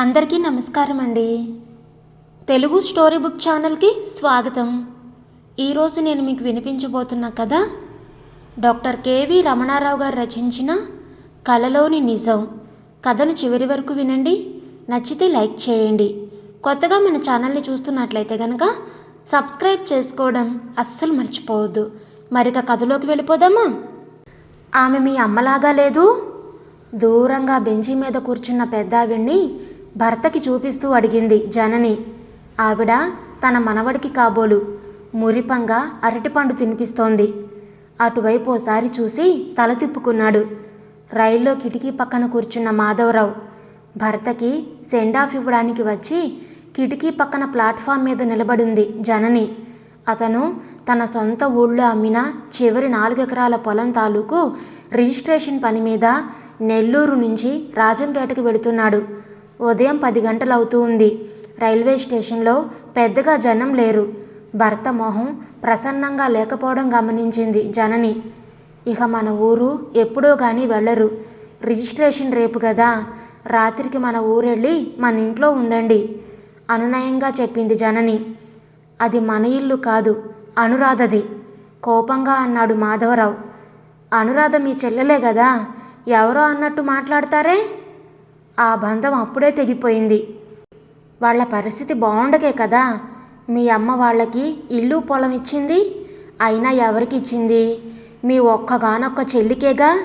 అందరికీ నమస్కారం అండి తెలుగు స్టోరీ బుక్ ఛానల్కి స్వాగతం. ఈరోజు నేను మీకు వినిపించబోతున్న కథ డాక్టర్ కేవి రమణారావు గారు రచించిన కలలోని నిజం. కథను చివరి వరకు వినండి. నచ్చితే లైక్ చేయండి. కొత్తగా మన ఛానల్ని చూస్తున్నట్లయితే కనుక సబ్స్క్రైబ్ చేసుకోవడం అస్సలు మర్చిపోవద్దు. మరిక కథలోకి వెళ్ళిపోదామా? ఆమె మీ అమ్మలాగా లేదు. దూరంగా బెంచి మీద కూర్చున్న పెద్దావిడ్ని భర్తకి చూపిస్తూ అడిగింది జనని. ఆవిడ తన మనవడికి కాబోలు. మురిపంగా అరటిపండు తినిపిస్తోంది. అటువైపు ఓసారి చూసి తల తిప్పుకున్నాడు. రైల్లో కిటికీ పక్కన కూర్చున్న మాధవరావు. భర్తకి సెండాఫ్ ఇవ్వడానికి వచ్చి కిటికీ పక్కన ప్లాట్ఫామ్ మీద నిలబడింది జనని. అతను తన సొంత ఊళ్ళో అమ్మిన చివరి నాలుగెకరాల పొలం తాలూకు రిజిస్ట్రేషన్ పని మీద నెల్లూరు నుంచి రాజంపేటకు వెళుతున్నాడు. ఉదయం పది గంటలు అవుతూ ఉంది. రైల్వే స్టేషన్లో పెద్దగా జనం లేరు. భర్త మొహం ప్రసన్నంగా లేకపోవడం గమనించింది జనని. ఇక మన ఊరు ఎప్పుడో కానీ వెళ్ళరు. రిజిస్ట్రేషన్ రేపు కదా రాత్రికి మన ఊరెళ్ళి మన ఇంట్లో ఉండండి అనునయంగా చెప్పింది జనని. అది మన ఇల్లు కాదు అనురాధది. కోపంగా అన్నాడు మాధవరావు. అనురాధ మీ చెల్లెలే కదా ఎవరో అన్నట్టు మాట్లాడతారే? ఆ బంధం అప్పుడే తెగిపోయింది. వాళ్ళ పరిస్థితి బాగుండకే కదా? మీ అమ్మ వాళ్ళకి ఇల్లు పొలం ఇచ్చింది? అయినా ఎవరికి ఇచ్చింది? మీ ఒక్కగానొక్క చెల్లికేగా?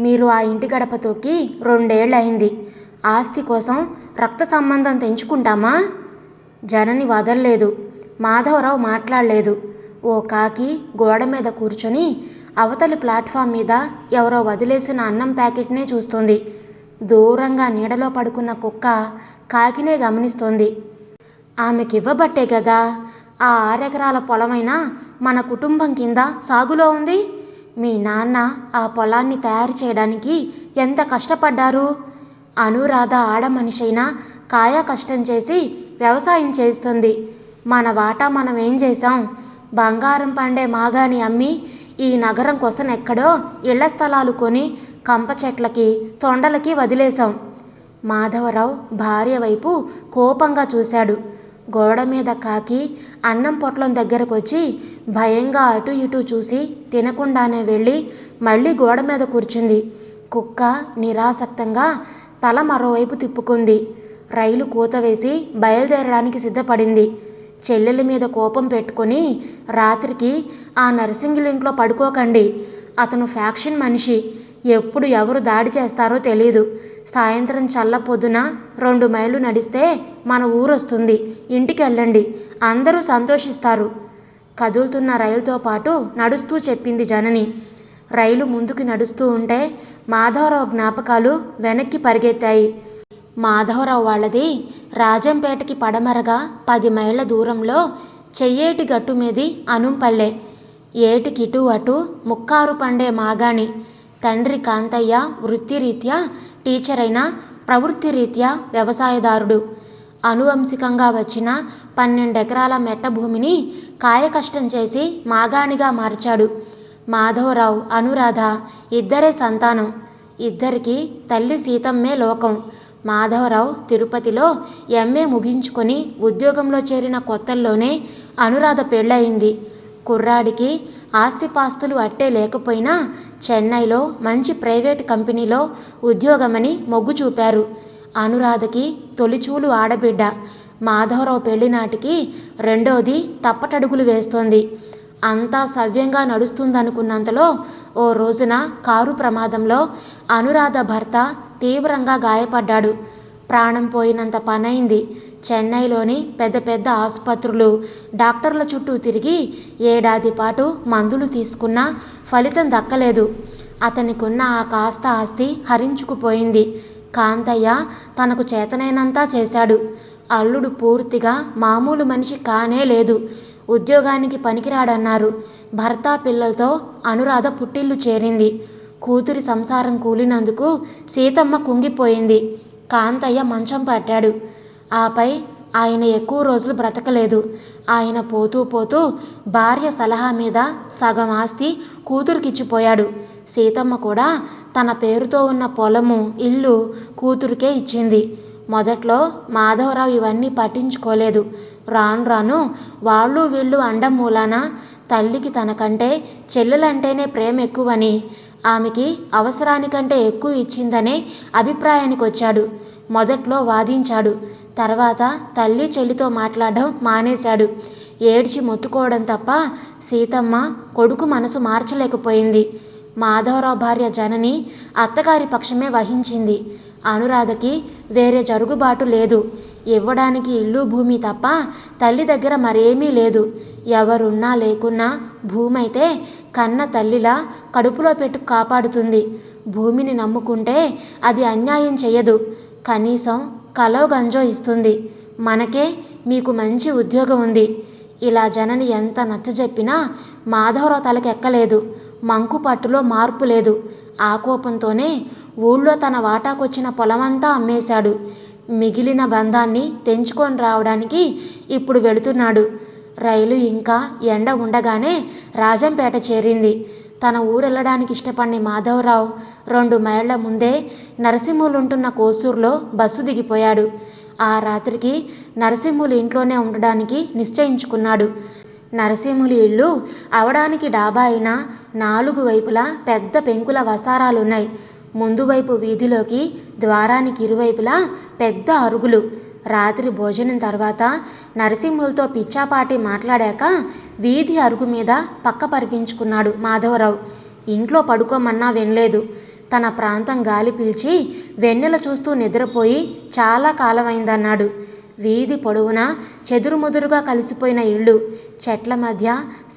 మీరు ఆ ఇంటి గడప తొక్కి రెండేళ్ళయింది ఆస్తి కోసం రక్త సంబంధం తెంచుకుంటామా? జనని వదల్లేదు. మాధవరావు మాట్లాడలేదు. ఓ కాకి గోడ మీద కూర్చొని అవతలి ప్లాట్ఫామ్ మీద ఎవరో వదిలేసిన అన్నం ప్యాకెట్నే చూస్తుంది. దూరంగా నీడలో పడుకున్న కుక్క కాకినే గమనిస్తోంది. ఆమెకివ్వబట్టే కదా ఆ ఆరెకరాల పొలమైనా మన కుటుంబం కింద సాగులో ఉంది? మీ నాన్న ఆ పొలాన్ని తయారు చేయడానికి ఎంత కష్టపడ్డారు? అనురాధ ఆడ మనిషైనా కాయా కష్టం చేసి వ్యవసాయం చేస్తుంది మన వాటా మనం ఏం చేశాం? బంగారం పండే మాగాని అమ్మి ఈ నగరం కోసం ఎక్కడో ఇళ్ళ స్థలాలు కొని కంప చెట్లకి తొండలకి వదిలేశాం. మాధవరావు భార్య వైపు కోపంగా చూశాడు. గోడ మీద కాకి అన్నం పొట్లం దగ్గరకు వచ్చి భయంగా అటు ఇటు చూసి తినకుండానే వెళ్ళి మళ్ళీ గోడ మీద కూర్చుంది. కుక్క నిరాసక్తంగా తల మరోవైపు తిప్పుకుంది. రైలు కూత వేసి బయలుదేరడానికి సిద్ధపడింది. చెల్లెల మీద కోపం పెట్టుకొని రాత్రికి ఆ నర్సింగిలింట్లో పడుకోకండి. అతను ఫ్యాక్షన్ మనిషి. ఎప్పుడు ఎవరు దాడి చేస్తారో తెలియదు సాయంత్రం చల్ల పొద్దున రెండు మైళ్ళు నడిస్తే మన ఊరొస్తుంది. ఇంటికి వెళ్ళండి అందరూ సంతోషిస్తారు. కదులుతున్న రైలుతో పాటు నడుస్తూ చెప్పింది జనని. రైలు ముందుకు నడుస్తూ ఉంటే మాధవరావు జ్ఞాపకాలు వెనక్కి పరిగెత్తాయి. మాధవరావు వాళ్ళది రాజంపేటకి పడమరగా పది మైళ్ళ దూరంలో చెయ్యేటి గట్టు మీది అనుంపల్లె. ఏటికిటు అటు ముక్కారు పండే మాగాణి. తండ్రి కాంతయ్య వృత్తిరీత్యా టీచర్ అయిన ప్రవృత్తి రీత్యా వ్యవసాయదారుడు. అనువంశికంగా వచ్చిన పన్నెండెకరాల మెట్ట భూమిని కాయకష్టం చేసి మాగాణిగా మార్చాడు. మాధవరావు అనురాధ ఇద్దరే సంతానం. ఇద్దరికి తల్లి సీతమ్మే లోకం. మాధవరావు తిరుపతిలో ఎంఏ ముగించుకొని ఉద్యోగంలో చేరిన కొత్తల్లోనే అనురాధ పెళ్ళయింది. కుర్రాడికి ఆస్తిపాస్తులు అట్టే లేకపోయినా చెన్నైలో మంచి ప్రైవేట్ కంపెనీలో ఉద్యోగమని మొగ్గు చూపారు. అనురాధకి తొలిచూలు ఆడబిడ్డ. మాధవరావు పెళ్ళి నాటికి రెండోది తప్పటడుగులు వేస్తోంది. అంతా సవ్యంగా నడుస్తుందనుకున్నంతలో ఓ రోజున కారు ప్రమాదంలో అనురాధ భర్త తీవ్రంగా గాయపడ్డాడు. ప్రాణం పోయినంత పనైంది. చెన్నైలోని పెద్ద పెద్ద ఆసుపత్రులు డాక్టర్ల చుట్టూ తిరిగి ఏడాది పాటు మందులు తీసుకున్నా ఫలితం దక్కలేదు. అతనికున్న ఆ కాస్త ఆస్తి హరించుకుపోయింది. కాంతయ్య తనకు చేతనైనంతా చేశాడు. అల్లుడు పూర్తిగా మామూలు మనిషి కానే లేదు. ఉద్యోగానికి పనికిరాడన్నారు. భర్త పిల్లలతో అనురాధ పుట్టిల్లు చేరింది. కూతురి సంసారం కూలినందుకు సీతమ్మ కుంగిపోయింది. కాంతయ్య మంచం పట్టాడు. ఆపై ఆయన ఎక్కువ రోజులు బ్రతకలేదు. ఆయన పోతూ పోతూ భార్య సలహా మీద సగం ఆస్తి కూతురికిచ్చిపోయాడు. సీతమ్మ కూడా తన పేరుతో ఉన్న పొలము ఇల్లు కూతురికే ఇచ్చింది. మొదట్లో మాధవరావు ఇవన్నీ పట్టించుకోలేదు. రాను రాను వాళ్ళు వీళ్ళు అండం మూలాన తల్లికి తనకంటే చెల్లెలంటేనే ప్రేమ ఎక్కువని ఆమెకి అవసరానికంటే ఎక్కువ ఇచ్చిందనే అభిప్రాయానికి వచ్చాడు మొదట్లో వాదించాడు. తర్వాత తల్లి చెల్లితో మాట్లాడడం మానేశాడు. ఏడ్చి మొత్తుకోవడం తప్ప సీతమ్మ కొడుకు మనసు మార్చలేకపోయింది. మాధవరావు భార్య జనని అత్తగారి పక్షమే వహించింది. అనురాధకి వేరే జరుగుబాటు లేదు. ఇవ్వడానికి ఇల్లు భూమి తప్ప తల్లి దగ్గర మరేమీ లేదు. ఎవరున్నా లేకున్నా భూమి అయితే కన్న తల్లిలా కడుపులో పెట్టు కాపాడుతుంది. భూమిని నమ్ముకుంటే అది అన్యాయం చేయదు కనీసం కలో గంజో ఇస్తుంది. మనకే మీకు మంచి ఉద్యోగం ఉంది. ఇలా జనని ఎంత నచ్చజెప్పినా మాధవరావు తలకెక్కలేదు మంకు పట్టులో మార్పు లేదు. ఆ కోపంతోనే ఊళ్ళో తన వాటాకొచ్చిన పొలమంతా అమ్మేశాడు. మిగిలిన బంధాన్ని తెంచుకొని రావడానికి ఇప్పుడు వెళుతున్నాడు. రైలు ఇంకా ఎండ ఉండగానే రాజంపేట చేరింది. తన ఊరెళ్ళడానికి ఇష్టపడిన మాధవరావు రెండు మైళ్ళ ముందే నరసింహులుంటున్న కోసూరులో బస్సు దిగిపోయాడు. ఆ రాత్రికి నరసింహులు ఇంట్లోనే ఉండడానికి నిశ్చయించుకున్నాడు. నరసింహులు ఇల్లు అవడానికి డాబా అయిన నాలుగు వైపులా పెద్ద పెంకుల వసారాలున్నాయి. ముందు వైపు వీధిలోకి ద్వారానికి ఇరువైపులా పెద్ద అరుగులు. రాత్రి భోజనం తర్వాత నరసింహులతో పిచ్చాపాటి మాట్లాడాక వీధి అరుగు మీద పక్క పరిపించుకున్నాడు మాధవరావు. ఇంట్లో పడుకోమన్నా వినలేదు. తన ప్రాంతం గాలి పీల్చి వెన్నెల చూస్తూ నిద్రపోయి చాలా కాలమైందన్నాడు. వీధి పొడవునా చెదురుముదురుగా కలిసిపోయిన ఇళ్ళు. చెట్ల మధ్య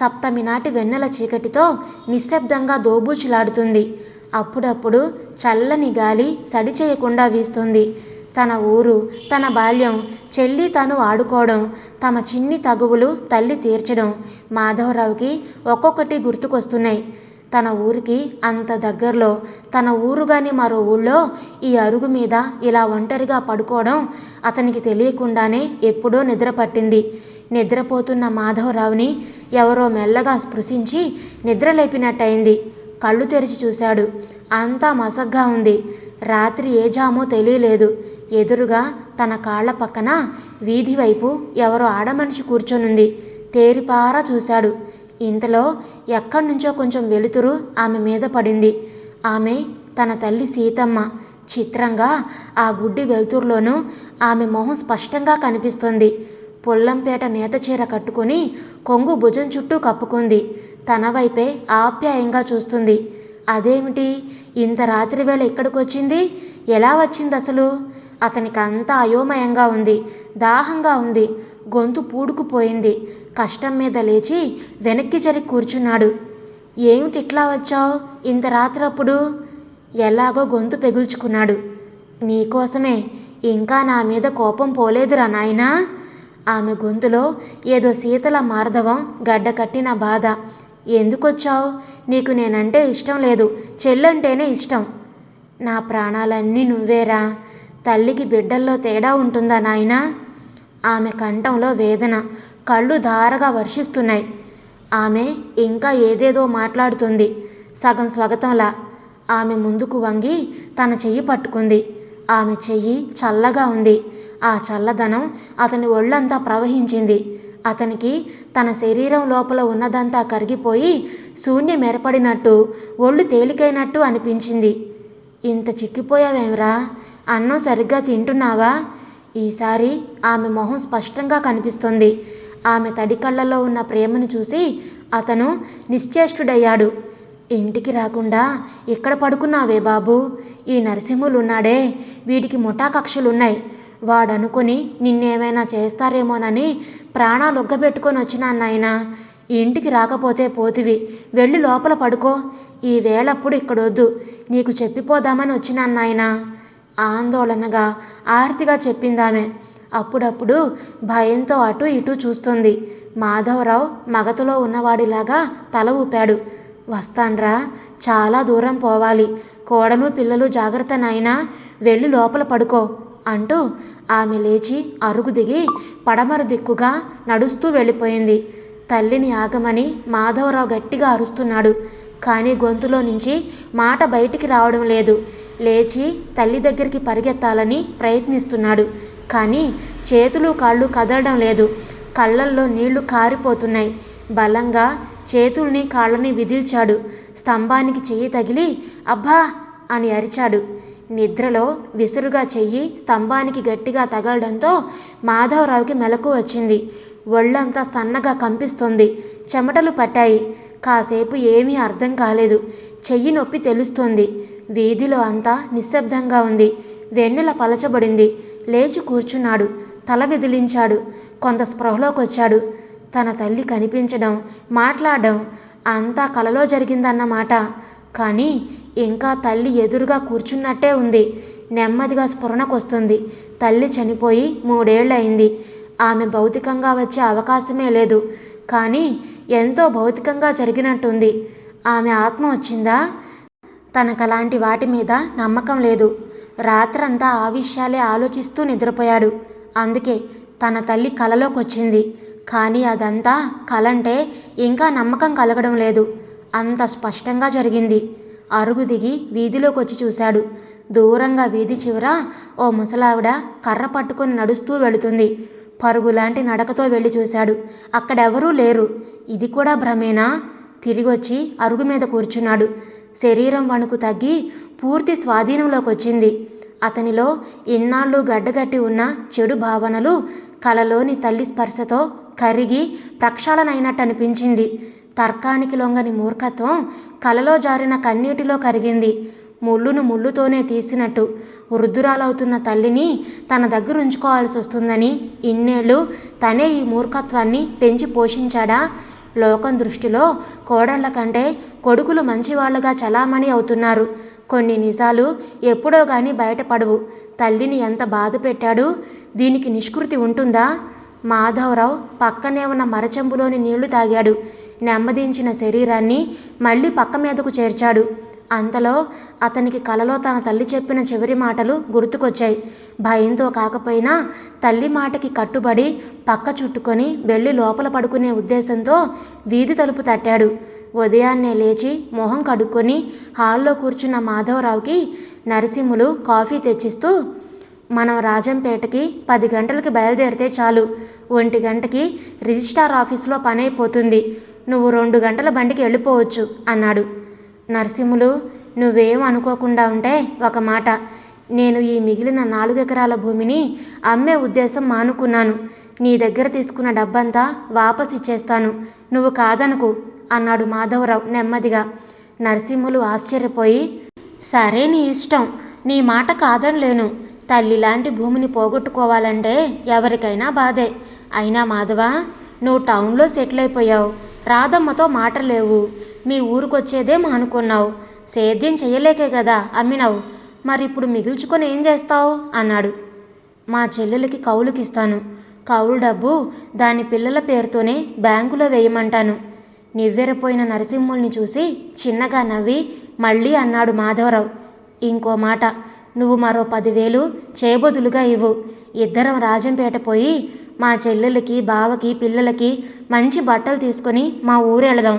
సప్తమి నాటి వెన్నెల చీకటితో నిశ్శబ్దంగా దోబూచులాడుతుంది. అప్పుడప్పుడు చల్లని గాలి సడి చేయకుండా వీస్తుంది. తన ఊరు తన బాల్యం చెల్లి తను ఆడుకోవడం తమ చిన్ని తగువులు తల్లి తీర్చడం మాధవరావుకి ఒక్కొక్కటి గుర్తుకొస్తున్నాయి. తన ఊరికి అంత దగ్గరలో తన ఊరుగాని మరో ఊళ్ళో ఈ అరుగు మీద ఇలా ఒంటరిగా పడుకోవడం అతనికి తెలియకుండానే ఎప్పుడో నిద్ర పట్టింది నిద్రపోతున్న మాధవరావుని ఎవరో మెల్లగా స్పృశించి నిద్రలేపినట్టయింది. కళ్ళు తెరిచి చూశాడు. అంతా మసగ్గా ఉంది. రాత్రి ఏ జామో తెలియలేదు. ఎదురుగా తన కాళ్ళ పక్కన వీధి వైపు ఎవరో ఆడమనిషి కూర్చొనుంది. తేరిపారా చూశాడు. ఇంతలో ఎక్కడి నుంచో కొంచెం వెలుతురు ఆమె మీద పడింది. ఆమె తన తల్లి సీతమ్మ. చిత్రంగా ఆ గుడ్డి వెలుతురులోనూ ఆమె మొహం స్పష్టంగా కనిపిస్తుంది. పొల్లంపేట నేత చీర కట్టుకొని కొంగు భుజం చుట్టూ కప్పుకుంది. తన వైపే ఆప్యాయంగా చూస్తుంది. అదేమిటి? ఇంత రాత్రి వేళ ఇక్కడికి వచ్చింది ఎలా వచ్చింది అసలు అతనికి అంతా అయోమయంగా ఉంది దాహంగా ఉంది. గొంతు పూడుకుపోయింది. కష్టం మీద లేచి వెనక్కి జరి కూర్చున్నాడు. ఏమిటిట్లా వచ్చావు? ఇంత రాత్రప్పుడు? ఎలాగో గొంతు పెగుల్చుకున్నాడు. నీకోసమే. ఇంకా నా మీద కోపం పోలేదురా నాయనా. ఆమె గొంతులో ఏదో శీతల మార్ధవం గడ్డకట్టిన బాధ. ఎందుకొచ్చావు? నీకు నేనంటే ఇష్టం లేదు. చెల్లంటేనే ఇష్టం. నా ప్రాణాలన్నీ నువ్వేరా? తల్లికి బిడ్డల్లో తేడా ఉంటుందా నాయనా? ఆమె కంఠంలో వేదన కళ్ళు ధారగా వర్షిస్తున్నాయి. ఆమె ఇంకా ఏదేదో మాట్లాడుతుంది సగం స్వగతంలా. ఆమె ముందుకు వంగి తన చెయ్యి పట్టుకుంది. ఆమె చెయ్యి చల్లగా ఉంది. ఆ చల్లదనం అతని ఒళ్ళంతా ప్రవహించింది. అతనికి తన శరీరం లోపల ఉన్నదంతా కరిగిపోయి శూన్యం ఏర్పడినట్టు ఒళ్ళు తేలికైనట్టు అనిపించింది. ఇంత చిక్కిపోయావేమిరా? అన్నం సరిగ్గా తింటున్నావా? ఈసారి ఆమె మొహం స్పష్టంగా కనిపిస్తుంది. ఆమె తడి కళ్ళల్లో ఉన్న ప్రేమను చూసి అతను నిశ్చేష్టుడయ్యాడు. ఇంటికి రాకుండా ఇక్కడ పడుకున్నావే బాబు? ఈ నరసింహులున్నాడే. వీడికి ముఠా కక్షలున్నాయి. వాడనుకొని నిన్నేమైనా చేస్తారేమోనని ప్రాణాలు ఒగ్గబెట్టుకొని వచ్చినా నాయనా. ఇంటికి రాకపోతే పోతివి. వెళ్ళి లోపల పడుకో. ఈ వేళప్పుడు ఇక్కడొద్దు. నీకు చెప్పిపోదామని వచ్చినాను నాయనా. ఆందోళనగా ఆర్తిగా చెప్పిందామె. అప్పుడప్పుడు భయంతో అటు ఇటు చూస్తుంది. మాధవరావు మగతలో ఉన్నవాడిలాగా తల ఊపాడు. వస్తాన్రా చాలా దూరం పోవాలి. కోడలు పిల్లలు జాగ్రత్త నాయనా వెళ్ళి లోపల పడుకో అంటూ ఆమె లేచి అరుగు దిగి పడమర దిక్కుగా నడుస్తూ వెళ్ళిపోయింది. తల్లిని ఆగమని మాధవరావు గట్టిగా అరుస్తున్నాడు. కానీ గొంతులో నుంచి మాట బయటికి రావడం లేదు. లేచి తల్లి దగ్గరికి పరిగెత్తాలని ప్రయత్నిస్తున్నాడు. కానీ చేతులు కాళ్ళు కదలడం లేదు. కళ్ళల్లో నీళ్ళు కారిపోతున్నాయి. బలంగా చేతుల్ని కాళ్ళని విదిల్చాడు. స్తంభానికి చెయ్యి తగిలి అబ్బా! అని అరిచాడు. నిద్రలో విసురుగా చెయ్యి స్తంభానికి గట్టిగా తగలడంతో మాధవరావుకి మెలకు వచ్చింది. ఒళ్ళంతా సన్నగా కంపిస్తుంది. చెమటలు పట్టాయి. కాసేపు ఏమీ అర్థం కాలేదు. చెయ్యి నొప్పి తెలుస్తోంది. వీధిలో అంతా నిశ్శబ్దంగా ఉంది. వెన్నెల పలచబడింది. లేచి కూర్చున్నాడు. తల విదిలించాడు. కొంత స్పృహలోకొచ్చాడు. తన తల్లి కనిపించడం మాట్లాడడం అంతా కలలో జరిగిందన్నమాట. కానీ ఇంకా తల్లి ఎదురుగా కూర్చున్నట్టే ఉంది. నెమ్మదిగా స్ఫురణకొస్తుంది తల్లి చనిపోయి మూడేళ్ళయింది. ఆమె భౌతికంగా వచ్చే అవకాశమే లేదు. కానీ ఎంతో భౌతికంగా జరిగినట్టుంది. ఆమె ఆత్మ వచ్చిందా? తనకలాంటి వాటి మీద నమ్మకం లేదు. రాత్రంతా ఆ విషయాలే ఆలోచిస్తూ నిద్రపోయాడు. అందుకే తన తల్లి కలలోకొచ్చింది. కానీ అదంతా కలంటే ఇంకా నమ్మకం కలగడం లేదు. అంత స్పష్టంగా జరిగింది. అరుగు దిగి వీధిలోకి వచ్చి చూశాడు. దూరంగా వీధి చివర ఓ ముసలావిడ కర్ర పట్టుకొని నడుస్తూ వెళుతుంది. పరుగులాంటి నడకతో వెళ్ళి చూశాడు. అక్కడెవరూ లేరు. ఇది కూడా భ్రమేనా? తిరిగొచ్చి అరుగు మీద కూర్చున్నాడు. శరీరం వణుకు తగ్గి పూర్తి స్వాధీనంలోకి వచ్చింది అతనిలో ఇన్నాళ్ళు గడ్డగట్టి ఉన్న చెడు భావనలు కలలోని తల్లి స్పర్శతో కరిగి ప్రక్షాళనైనట్టు అనిపించింది తర్కానికి లొంగని మూర్ఖత్వం కలలో జారిన కన్నీటిలో కరిగింది. ముళ్ళును ముళ్ళుతోనే తీసినట్టు వృద్ధురాలవుతున్న తల్లిని తన దగ్గర ఉంచుకోవాల్సి వస్తుందని ఇన్నేళ్ళు తనే ఈ మూర్ఖత్వాన్ని పెంచి పోషించాడా? లోకం దృష్టిలో కోడళ్ళ కంటే కొడుకులు మంచివాళ్ళుగా చలామణి అవుతున్నారు. కొన్ని నిజాలు ఎప్పుడో గాని బయటపడవు. తల్లిని ఎంత బాధ పెట్టాడు? దీనికి నిష్కృతి ఉంటుందా? మాధవరావు పక్కనే ఉన్న మరచెంబులోని నీళ్ళు తాగాడు. నెమ్మదించిన శరీరాన్ని మళ్ళీ పక్క మీదకు చేర్చాడు. అంతలో అతనికి కలలో తన తల్లి చెప్పిన చివరి మాటలు గుర్తుకొచ్చాయి. భయంతో కాకపోయినా తల్లి మాటకి కట్టుబడి పక్క చుట్టుకొని వెళ్ళి లోపల పడుకునే ఉద్దేశంతో వీధి తలుపు తట్టాడు. ఉదయాన్నే లేచి మొహం కడుక్కొని హాల్లో కూర్చున్న మాధవరావుకి నరసింహులు కాఫీ తెచ్చిస్తూ మనం రాజంపేటకి పది గంటలకి బయలుదేరితే చాలు. ఒంటి గంటకి రిజిస్ట్రార్ ఆఫీసులో పని అయిపోతుంది నువ్వు రెండు గంటల బండికి వెళ్ళిపోవచ్చు అన్నాడు. నరసింహులు నువ్వేం అనుకోకుండా ఉంటే ఒక మాట. నేను ఈ మిగిలిన నాలుగు ఎకరాల భూమిని అమ్మే ఉద్దేశం మానుకున్నాను. నీ దగ్గర తీసుకున్న డబ్బంతా వాపస్ ఇచ్చేస్తాను. నువ్వు కాదనుకు అన్నాడు మాధవరావు నెమ్మదిగా. నరసింహులు ఆశ్చర్యపోయి సరే నీ ఇష్టం నీ మాట కాదనలేను. తల్లి లాంటి భూమిని పోగొట్టుకోవాలంటే ఎవరికైనా బాధే. అయినా మాధవ నువ్వు టౌన్లో సెటిల్ అయిపోయావు. రాధమ్మతో మాట లేవు మీ ఊరికొచ్చేదే మానుకున్నావు సేద్యం చేయలేకే కదా అమ్మినావు. మరి ఇప్పుడు మిగుల్చుకొని ఏం చేస్తావు? అన్నాడు. మా చెల్లెలకి కౌలుకిస్తాను. కౌలు డబ్బు దాని పిల్లల పేరుతోనే బ్యాంకులో వేయమంటాను. నివ్వెరపోయిన నరసింహుల్ని చూసి చిన్నగా నవ్వి మళ్ళీ అన్నాడు మాధవరావు. ఇంకో మాట నువ్వు మరో పదివేలు చేబదులుగా ఇవ్వు. ఇద్దరం రాజంపేట పోయి మా చెల్లెలకి బావకి పిల్లలకి మంచి బట్టలు తీసుకొని మా ఊరు వెళదాం